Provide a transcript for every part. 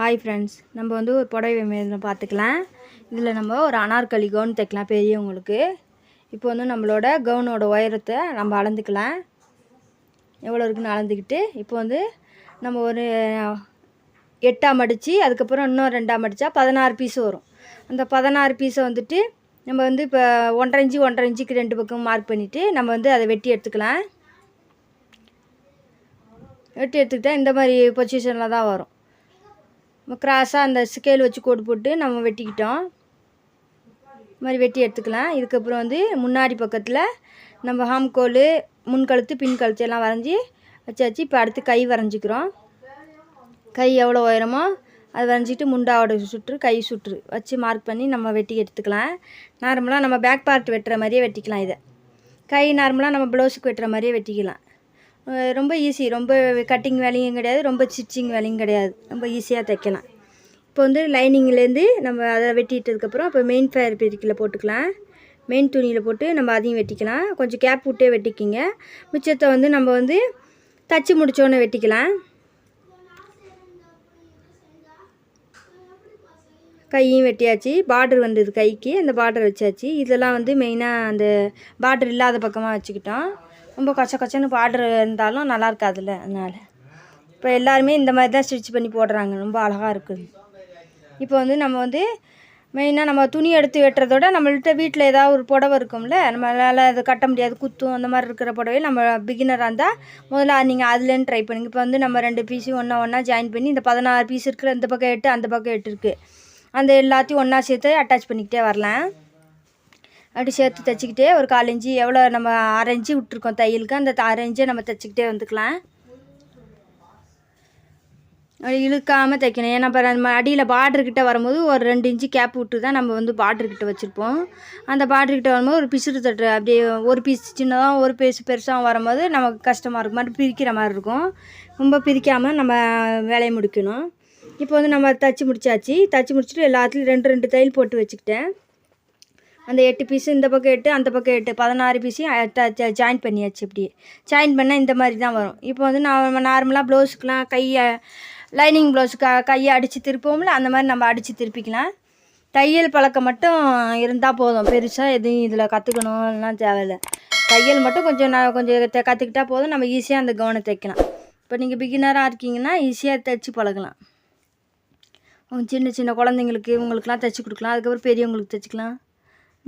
Hi friends நம்ம வந்து ஒரு புடவை மேல பார்த்துக்கலாம். இதில் நம்ம ஒரு அனார்கலி கவுன் தைக்கலாம் பெரியவங்களுக்கு. இப்போ வந்து நம்மளோட கவுனோட உயரத்தை நம்ம அளந்துக்கலாம். எவ்வளோ இருக்குன்னு அளந்துக்கிட்டு இப்போ வந்து நம்ம ஒரு எட்டாம் அடித்து அதுக்கப்புறம் இன்னும் ரெண்டாம் அடித்தா பதினாறு பீஸ் வரும். அந்த பதினாறு பீஸை வந்துட்டு நம்ம வந்து இப்போ ஒன்றரை இஞ்சி ஒன்றரை இஞ்சிக்கு ரெண்டு பக்கம் மார்க் பண்ணிவிட்டு நம்ம வந்து அதை வெட்டி எடுத்துக்கலாம். வெட்டி எடுத்துக்கிட்டால் இந்த மாதிரி பொசிஷனில் தான் வரும். கிராஸாக அந்த ஸ்கேல் வச்சு கோடு போட்டு நம்ம வெட்டிக்கிட்டோம். இது மாதிரி வெட்டி எடுத்துக்கலாம். இதுக்கப்புறம் வந்து முன்னாடி பக்கத்தில் நம்ம ஹாம்கோல் முன்கழுத்து பின் கழுத்து எல்லாம் வரைஞ்சி வச்சாச்சு இப்போ அடுத்து கை வரைஞ்சிக்கிறோம். கை எவ்வளோ உயரமோ அது வரைஞ்சிட்டு முண்டாவோட சுற்று கை சுற்று வச்சு மார்க் பண்ணி நம்ம வெட்டி எடுத்துக்கலாம். நார்மலாக நம்ம பேக் பார்ட் வெட்டுற மாதிரியே வெட்டிக்கலாம் இதை. கை நார்மலாக நம்ம ப்ளவுஸுக்கு வெட்டுற மாதிரியே வெட்டிக்கலாம். ரொம்ப ஈஸி ரொம்ப கட்டிங் வேலையும் கிடையாது. ரொம்ப ஸ்டிச்சிங் வேலையும் கிடையாது. ரொம்ப ஈஸியாக தைக்கலாம். இப்போ வந்து லைனிங்லேருந்து நம்ம அதை வெட்டிட்டதுக்கப்புறம் இப்போ மெயின் ஃபேர் பிரிக்கில் போட்டுக்கலாம். மெயின் துணியில் போட்டு நம்ம அதையும் வெட்டிக்கலாம். கொஞ்சம் கேப் விட்டே வெட்டிக்கிங்க. மிச்சத்தை வந்து நம்ம வந்து தச்சு முடிச்சோன்னே வெட்டிக்கலாம். கையும் வெட்டியாச்சு. பார்டர் வந்தது கைக்கு. அந்த பார்டர் வச்சாச்சு. இதெல்லாம் வந்து மெயினாக அந்த பார்டர் இல்லாத பக்கமாக வச்சுக்கிட்டோம். ரொம்ப கச்ச கொச்சன்னு பார்டர் இருந்தாலும் நல்லா இருக்காதுல்ல அதனால். இப்போ எல்லாருமே இந்த மாதிரி தான் ஸ்டிச் பண்ணி போடுறாங்க. ரொம்ப அழகாக இருக்குது. இப்போ வந்து நம்ம வந்து மெயினாக நம்ம துணி எடுத்து வெட்டுறதோட நம்மள்கிட்ட வீட்டில் ஏதாவது ஒரு புடவை இருக்கும்ல நம்மளால் அது கட்ட முடியாது. குத்தும் அந்த மாதிரி இருக்கிற புடவை நம்ம பிகினராக இருந்தால் முதல்ல நீங்கள் அதுலேருந்து ட்ரை பண்ணுங்க. இப்போ வந்து நம்ம ரெண்டு பீஸையும் ஒன்றா ஒன்றா ஜாயின் பண்ணி இந்த பதினாறு பீஸ் இருக்கிற இந்த பக்கம் எட்டு அந்த பக்கம் எட்டு இருக்குது அந்த எல்லாத்தையும் ஒன்றா சேர்த்து அட்டாச் பண்ணிக்கிட்டே வரலாம். அப்படி சேர்த்து தைச்சிக்கிட்டே ஒரு கால் இஞ்சி எவ்வளோ நம்ம அரை இன்ச்சு விட்ருக்கோம் தையலுக்கு அந்த அரை நம்ம தைச்சிக்கிட்டே வந்துக்கலாம். அப்படி இழுக்காமல் தைக்கணும். ஏன்னா இப்போ நம்ம அடியில் பார்டர்கிட்ட வரும்போது ஒரு ரெண்டு இன்ச்சு கேப் விட்டு தான் நம்ம வந்து பார்டர்கிட்ட வச்சுருப்போம். அந்த பார்டர்கிட்ட வரும்போது ஒரு பிசுறு தட்டு அப்படியே ஒரு பீஸ் சின்னதாக ஒரு பீஸ் பெருசாக வரும்போது நமக்கு கஷ்டமாக இருக்கும். மட்டும் பிரிக்கிற மாதிரி இருக்கும். ரொம்ப பிரிக்காமல் நம்ம வேலையை முடிக்கணும். இப்போ வந்து நம்ம தச்சு முடிச்சாச்சு. தச்சு முடிச்சுட்டு எல்லாத்துலேயும் ரெண்டு ரெண்டு தையல் போட்டு வச்சுக்கிட்டேன். அந்த எட்டு பீஸு இந்த பக்கம் எட்டு அந்த பக்கம் எட்டு. பதினாறு பீஸையும் ஜாயின் பண்ணியாச்சு இப்படி ஜாயின் பண்ணால் இந்த மாதிரி தான் வரும். இப்போ வந்து நம்ம நார்மலாக ப்ளவுஸுக்கெலாம் கையை லைனிங் ப்ளவுஸுக்கு கையை அடித்து திருப்போம்ல அந்த மாதிரி நம்ம அடித்து திருப்பிக்கலாம். தையல் பழக்கம் மட்டும் இருந்தால் போதும். பெருசாக எதுவும் இதில் கற்றுக்கணும்லாம் தேவையில்லை. தையல் மட்டும் கொஞ்சம் நான் கொஞ்சம் த- கற்றுக்கிட்டா போதும். நம்ம ஈஸியாக அந்த கவனம் தைக்கலாம். இப்போ நீங்கள் பிகினராக இருக்கீங்கன்னா ஈஸியாக தைச்சி பழகலாம். சின்ன சின்ன குழந்தைங்களுக்கு இவங்களுக்குலாம் தைச்சி கொடுக்கலாம். அதுக்கப்புறம் பெரியவங்களுக்கு தைச்சிக்கலாம்.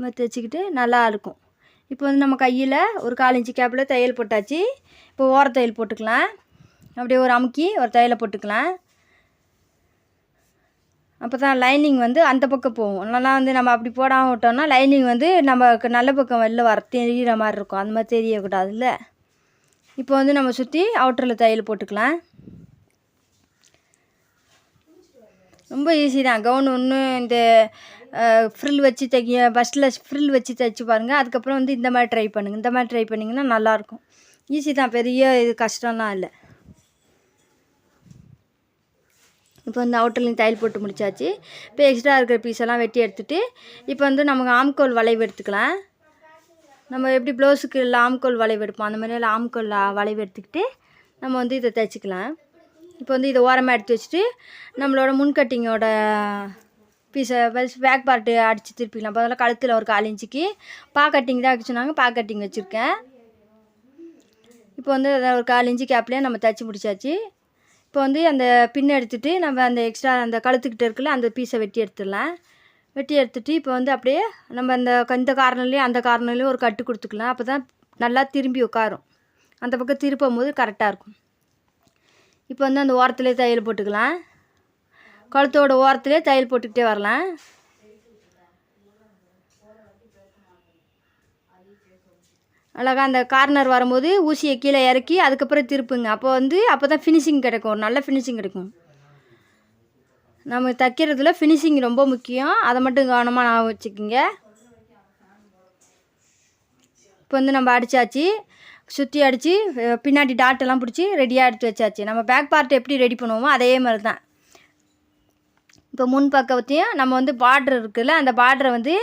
தைச்சிக்கிட்டு நல்லாயிருக்கும் இப்போ வந்து நம்ம கையில் ஒரு கால் கேப்பில் தையல் போட்டாச்சு. இப்போ ஓர தையல் போட்டுக்கலாம். அப்படியே ஒரு அமுக்கி ஒரு தையலை போட்டுக்கலாம். அப்போ தான் லைனிங் வந்து அந்த பக்கம் போகும். நல்லா வந்து நம்ம அப்படி போடாமல் விட்டோம்னா லைனிங் வந்து நமக்கு நல்ல பக்கம் வெளில வர தெரிகிற மாதிரி இருக்கும். அந்த மாதிரி தெரியக்கூடாதுல்ல. இப்போ வந்து நம்ம சுற்றி அவுட்டரில் தையல் போட்டுக்கலாம். ரொம்ப ஈஸி தான். கவுன் ஒன்று இந்த ஃப்ரில் வச்சு தைக்க ஃபஸ்ட்டில் ஃப்ரில் வச்சு தைச்சி பாருங்கள் அதுக்கப்புறம் வந்து இந்த மாதிரி ட்ரை பண்ணுங்கள் இந்த மாதிரி ட்ரை பண்ணிங்கன்னா நல்லாயிருக்கும் ஈஸி தான். பெரிய இது கஷ்டம்லாம் இல்லை. இப்போ வந்து அவுட்டர்லையும் தையல் போட்டு முடிச்சாச்சு. இப்போ எக்ஸ்ட்ரா இருக்கிற பீஸ் எல்லாம் வெட்டி எடுத்துகிட்டு இப்போ வந்து நமக்கு ஆம்கோல் வளைவு எடுத்துக்கலாம். நம்ம எப்படி ப்ளவுஸுக்கு இல்லை ஆம்கோல் வளைவு எடுப்போம்? அந்த மாதிரியெல்லாம் ஆம்கோல் வளைவு எடுத்துக்கிட்டு நம்ம வந்து இதை தைச்சிக்கலாம். இப்போ வந்து இதை ஓரமாக எடுத்து வச்சுட்டு நம்மளோட முன்கட்டிங்கோட பீஸை பேக் பார்ட்டு அடித்து திருப்பிக்கலாம். இப்போ அதெல்லாம் கழுத்தில் ஒரு கால் இன்ச்சுக்கு. பா கட்டிங் தான் வைக்க சொன்னாங்க. பா கட்டிங் வச்சுருக்கேன். இப்போ வந்து அதை ஒரு கால் இன்ச்சு கேப்லேயே நம்ம தைச்சி முடிச்சாச்சு. இப்போ வந்து அந்த பின் எடுத்துட்டு நம்ம அந்த எக்ஸ்ட்ரா அந்த கழுத்துக்கிட்ட இருக்குல்ல அந்த பீஸை வெட்டி எடுத்துடலாம். வெட்டி எடுத்துட்டு இப்போ வந்து அப்படியே நம்ம அந்த இந்த கார்னர்லேயும் அந்த கார்னர்லேயும் ஒரு கட்டு கொடுத்துக்கலாம். அப்போ தான் நல்லா திரும்பி உட்காரும். அந்த பக்கம் திருப்பும் போது கரெக்டாக இருக்கும். இப்போ வந்து அந்த ஓரத்துலேயே தையல் போட்டுக்கலாம். கழுத்தோட ஓரத்துலேயே தையல் போட்டுக்கிட்டே வரலாம். அழகாக அந்த கார்னர் வரும்போது ஊசியை கீழே இறக்கி அதுக்கப்புறம் திருப்புங்க. அப்போ வந்து அப்போ தான் ஃபினிஷிங் கிடைக்கும். ஒரு நல்ல ஃபினிஷிங் கிடைக்கும். நம்ம தைக்கிறதுல ஃபினிஷிங் ரொம்ப முக்கியம். அதை மட்டும் கவனமாக நான் வச்சுக்கோங்க. இப்போ வந்து நம்ம அடித்தாச்சு சுற்றி அடித்து பின்னாடி டாட்டெல்லாம் பிடிச்சி ரெடியாக எடுத்து வச்சாச்சு. நம்ம பேக் பார்ட் எப்படி ரெடி பண்ணுவோமோ அதே மாதிரி தான் இப்போ முன் பக்கத்தையும் நம்ம வந்து பார்டர் இருக்குல்ல அந்த பார்டரை வந்து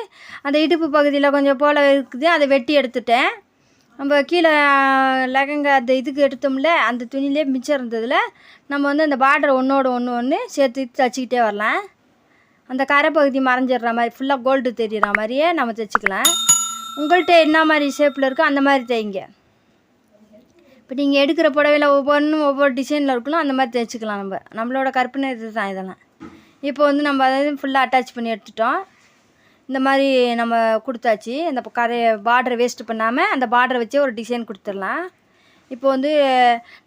அந்த இடுப்பு பகுதியில் கொஞ்சம் போல் இருக்குது அதை வெட்டி எடுத்துட்டேன். நம்ம கீழே லெகங்க அந்த இதுக்கு எடுத்தோம்ல அந்த துணியிலே மிச்சம் இருந்ததில் நம்ம வந்து அந்த பார்டரை ஒன்றோட ஒன்று ஒன்று சேர்த்து தைச்சிக்கிட்டே வரலாம். அந்த கரை பகுதி மறைஞ்சிடுற மாதிரி ஃபுல்லாக கோல்டு தெரியுற மாதிரியே நம்ம தைச்சிக்கலாம். உங்கள்கிட்ட என்ன மாதிரி ஷேப்பில் இருக்கோ அந்த மாதிரி தைங்க இப்போ நீங்கள் எடுக்கிற புடவையில் ஒவ்வொன்றும் ஒவ்வொரு டிசைனில் இருக்கணும் அந்த மாதிரி தைச்சிக்கலாம் நம்ம. நம்மளோட கற்பனை இது தான் இதெல்லாம். இப்போ வந்து நம்ம அதாவது ஃபுல்லாக அட்டாச் பண்ணி எடுத்துட்டோம். இந்த மாதிரி நம்ம கொடுத்தாச்சு. இந்த கரை பார்டரை வேஸ்ட் பண்ணாமல் அந்த பார்டரை வச்சே ஒரு டிசைன் கொடுத்துடலாம். இப்போ வந்து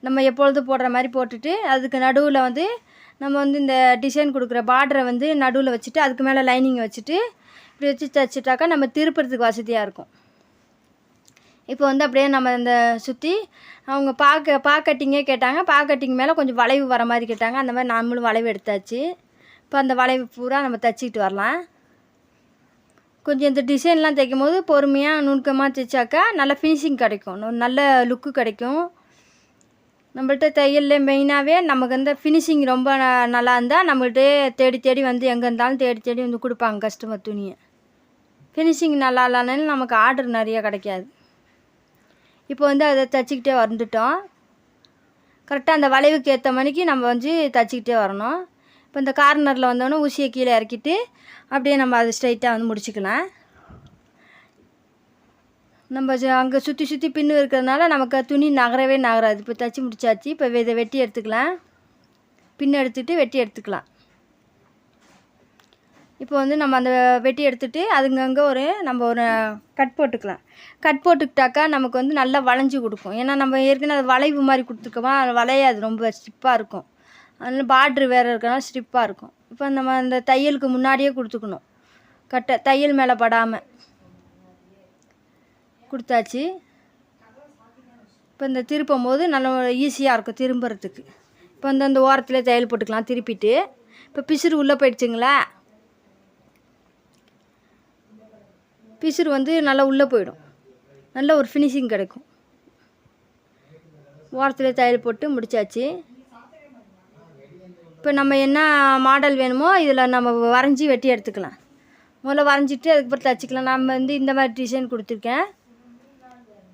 நம்ம எப்பொழுதும் போடுற மாதிரி போட்டுட்டு அதுக்கு நடுவில் வந்து நம்ம வந்து இந்த டிசைன் கொடுக்குற பார்டரை வந்து நடுவில் வச்சுட்டு அதுக்கு மேலே லைனிங் வச்சுட்டு இப்படி வச்சு தைச்சிட்டாக்கா நம்ம திருப்புறதுக்கு வசதியாக இருக்கும். இப்போ வந்து அப்படியே நம்ம இந்த சுற்றி அவங்க பாக்க பாக்கட்டிங்கே கேட்டாங்க. பாக்கட்டிங் மேலே கொஞ்சம் வளைவு வர மாதிரி கேட்டாங்க. அந்த மாதிரி நாமளும் வளைவு எடுத்தாச்சு. இப்போ அந்த வளைவு பூரா நம்ம தைச்சிக்கிட்டு வரலாம். கொஞ்சம் இந்த டிசைன்லாம் தைக்கும் போது பொறுமையாக நுணுக்கமாக தைச்சாக்கா நல்ல ஃபினிஷிங் கிடைக்கும். நல்ல லுக்கு கிடைக்கும். நம்மள்ட்ட தையல்ல மெயினாகவே நமக்கு வந்து ஃபினிஷிங் ரொம்ப நல்லா இருந்தால் நம்மள்ட்ட தேடி தேடி வந்து எங்கே இருந்தாலும் தேடி தேடி வந்து கொடுப்பாங்க கஸ்டமர் துணியை. ஃபினிஷிங் நல்லா இல்லைனாலும் நமக்கு ஆர்டர் நிறைய கிடைக்காது. இப்போ வந்து அதை தைச்சிக்கிட்டே வந்துட்டோம். கரெக்டாக அந்த வளைவுக்கு ஏற்ற மணிக்கு நம்ம வந்து தைச்சிக்கிட்டே வரணும். இப்போ இந்த கார்னரில் வந்தோடனே ஊசியை கீழே இறக்கிட்டு அப்படியே நம்ம அதை ஸ்ட்ரைட்டாக வந்து முடிச்சுக்கலாம். நம்ம அங்கே சுற்றி சுற்றி பின்னு இருக்கிறதுனால நமக்கு துணி நகரவே நகராது. இப்போ தச்சு முடிச்சாச்சு. இப்போ இதை வெட்டி எடுத்துக்கலாம். பின்னு எடுத்துகிட்டு வெட்டி எடுத்துக்கலாம். இப்போ வந்து நம்ம அந்த வெட்டி எடுத்துகிட்டு அதுங்கங்கே ஒரு நம்ம ஒரு கட் போட்டுக்கலாம். கட் போட்டுக்கிட்டாக்கா நமக்கு வந்து நல்லா வளைஞ்சி கொடுக்கும். ஏன்னா நம்ம ஏற்கனவே அது வளைவு மாதிரி கொடுத்துருக்கோமா அது வளையாது ரொம்ப ஸ்டிப்பாக இருக்கும். அதனால் பார்ட்ரு வேறு இருக்கனால ஸ்டிப்பாக இருக்கும். இப்போ நம்ம அந்த தையலுக்கு முன்னாடியே கொடுத்துக்கணும். கட்டை தையல் மேலே படாமல் கொடுத்தாச்சு. இப்போ இந்த திருப்பும் போது நல்ல ஈஸியாக இருக்கும் திரும்புறதுக்கு. இப்போ இந்த அந்த ஓரத்தில் தையல் போட்டுக்கலாம் திருப்பிட்டு. இப்போ பிசுறு உள்ளே போயிடுச்சுங்களா? பிசுறு வந்து நல்லா உள்ளே போயிடும். நல்ல ஒரு ஃபினிஷிங் கிடைக்கும். ஓரத்தில் தையல் போட்டு முடிச்சாச்சு. இப்போ நம்ம என்ன மாடல் வேணுமோ இதில் நம்ம வரைஞ்சி வெட்டி எடுத்துக்கலாம். முதல்ல வரைஞ்சிட்டு அதுக்கப்புறம் தச்சுக்கலாம். நம்ம வந்து இந்த மாதிரி டிசைன் கொடுத்துருக்கேன்.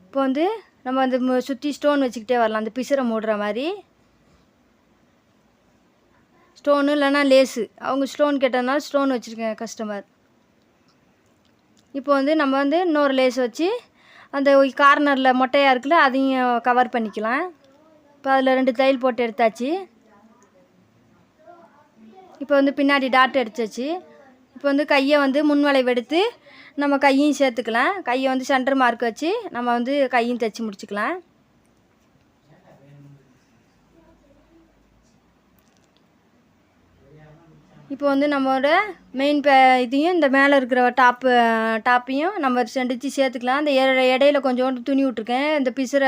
இப்போ வந்து நம்ம அந்த சுற்றி ஸ்டோன் வச்சுக்கிட்டே வரலாம். அந்த பிசுரை மூடுற மாதிரி. ஸ்டோனு இல்லைன்னா லேஸு அவங்க ஸ்டோன் கேட்டதுனால ஸ்டோன் வச்சுருக்கேன் கஸ்டமர் இப்போ வந்து நம்ம வந்து இன்னொரு லேஸ் வச்சு அந்த கார்னரில் மொட்டையாக இருக்குல்ல அதையும் கவர் பண்ணிக்கலாம். இப்போ அதில் ரெண்டு தையல் போட்டு எடுத்தாச்சு. இப்போ வந்து பின்னாடி டாட் அடிச்சாச்சு இப்போ வந்து கையை வந்து முன்வளைவு எடுத்து நம்ம கையையும் சேர்த்துக்கலாம். கையை வந்து சென்டர் மார்க் வச்சு நம்ம வந்து கையும் தைச்சி முடிச்சுக்கலாம். இப்போ வந்து நம்மளோட மெயின் பே இதையும் இந்த மேலே இருக்கிற டாப்பு டாப்பையும் நம்ம செண்டிச்சு சேர்த்துக்கலாம். அந்த இடையில கொஞ்சோண்டு துணி விட்ருக்கேன் இந்த பிசுற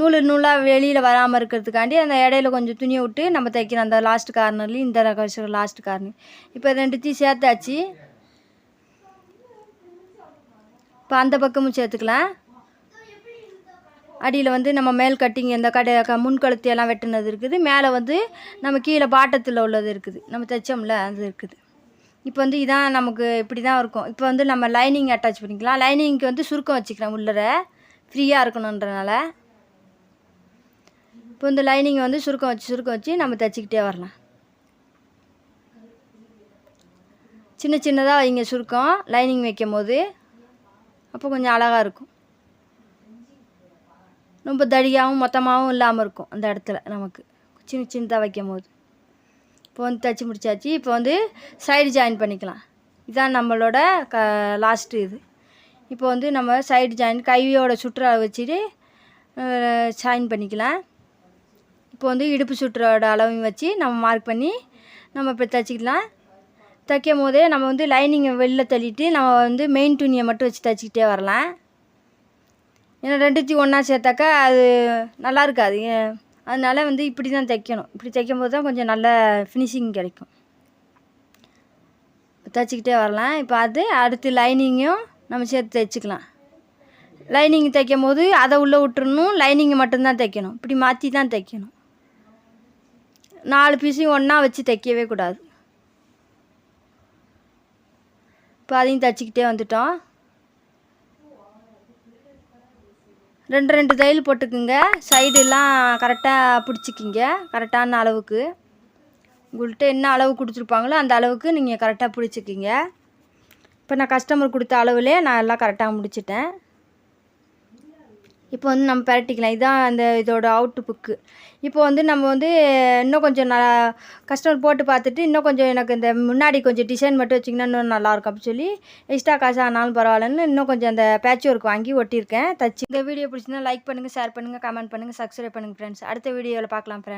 நூல் நூலாக வெளியில் வராமல் இருக்கிறதுக்காண்டி அந்த இடையில கொஞ்சம் துணியை விட்டு நம்ம தைக்கிறோம் அந்த லாஸ்ட் கார்னர்லேயும் இந்த லாஸ்ட் கார்னர் இப்போ ரெண்டுத்தையும் சேர்த்தாச்சு. இப்போ அந்த பக்கமும் சேர்த்துக்கலாம். அடியில் வந்து நம்ம மேல் கட்டிங் இந்த கடை க முன் எல்லாம் வெட்டினது இருக்குது. மேலே வந்து நம்ம கீழே பாட்டத்தில் உள்ளது இருக்குது. நம்ம தைச்சோம்ல அது இருக்குது. இப்போ வந்து இதான் நமக்கு இப்படி தான் இருக்கும். இப்போ வந்து நம்ம லைனிங் அட்டாச் பண்ணிக்கலாம். லைனிங்க்கு வந்து சுருக்கம் வச்சுக்கலாம் உள்ளர. ஃப்ரீயாக இருக்கணுன்றனால இப்போ இந்த லைனிங்கை வந்து சுருக்கம் வச்சு சுருக்கம் வச்சு நம்ம தைச்சிக்கிட்டே வரலாம். சின்ன சின்னதாக வைங்க சுருக்கம். லைனிங் வைக்கும் போது அப்போ கொஞ்சம் அழகாக இருக்கும். ரொம்ப தடியாகவும் மொத்தமாகவும் இல்லாமல் இருக்கும் அந்த இடத்துல நமக்கு. சின்ன சின்னதாக வைக்கும் போது இப்போ வந்து தைச்சி முடிச்சாச்சு. இப்போ வந்து சைடு ஜாயின் பண்ணிக்கலாம். இதான் நம்மளோட க லாஸ்ட்டு இது. இப்போ வந்து நம்ம சைடு ஜாயின் கையோட சுற்றுலா வச்சுட்டு ஜாயின் பண்ணிக்கலாம். இப்போ வந்து இடுப்பு சுற்றோட அளவையும் வச்சு நம்ம மார்க் பண்ணி நம்ம இப்போ தைச்சிக்கலாம். தைக்கும் போதே நம்ம வந்து லைனிங்கை வெளில தள்ளிட்டு நம்ம வந்து மெயின் துணியை மட்டும் வச்சு தைச்சிக்கிட்டே வரலாம். ஏன்னா ரெண்டுத்தையும் ஒன்றா சேர்த்தாக்கா அது நல்லா இருக்காது. ஏன் அதனால வந்து இப்படி தான் தைக்கணும். இப்படி தைக்கும் போது தான் கொஞ்சம் நல்ல ஃபினிஷிங் கிடைக்கும். தைச்சிக்கிட்டே வரலாம். இப்போ அது அடுத்து லைனிங்கும் நம்ம சேர்த்து தைச்சிக்கலாம். லைனிங் தைக்கும் போது அதை உள்ளே விட்டுறணும். லைனிங்கை மட்டும்தான் தைக்கணும். இப்படி மாற்றி தான் தைக்கணும். நாலு பீஸையும் ஒன்றா வச்சு தைக்கவே கூடாது. இப்போ அதையும் தைச்சிக்கிட்டே வந்துட்டோம். ரெண்டு ரெண்டு தையல் போட்டுக்குங்க. சைடெல்லாம் கரெக்டாக பிடிச்சிக்கிங்க. கரெக்டான அளவுக்கு. உங்கள்கிட்ட என்ன அளவு கொடுத்துருப்பாங்களோ அந்த அளவுக்கு நீங்கள் கரெக்டாக பிடிச்சிக்கிங்க. இப்போ நான் கஸ்டமர் கொடுத்த அளவுலேயே நான் எல்லாம் கரெக்டாக முடிச்சிட்டேன். இப்போ வந்து நம்ம பரட்டிக்கலாம் இதுதான் அந்த இதோட அவுட்டு புக்கு இப்போ வந்து நம்ம வந்து இன்னும் கொஞ்சம் நான் கஸ்டமர் போட்டு பார்த்துட்டு இன்னும் கொஞ்சம் எனக்கு இந்த முன்னாடி கொஞ்சம் டிசைன் மட்டும் வச்சிங்கன்னா இன்னும் நல்லாயிருக்கும் அப்படின்னு சொல்லி எக்ஸ்ட்ரா காசு ஆனாலும் பரவாயில்லன்னு இன்னும் கொஞ்சம் அந்த பேட்ச் ஒர்க் வாங்கி ஒட்டியிருக்கேன். தச்சு இந்த வீடியோ பிடிச்சிருந்தா லைக் பண்ணுங்கள் ஷேர் பண்ணுங்கள் கமெண்ட் பண்ணுங்கள் சப்ஸ்கிரைப் பண்ணுங்கள் ஃப்ரெண்ட்ஸ் அடுத்த வீடியோவில் பார்க்கலாம் ஃப்ரெண்ட்ஸ்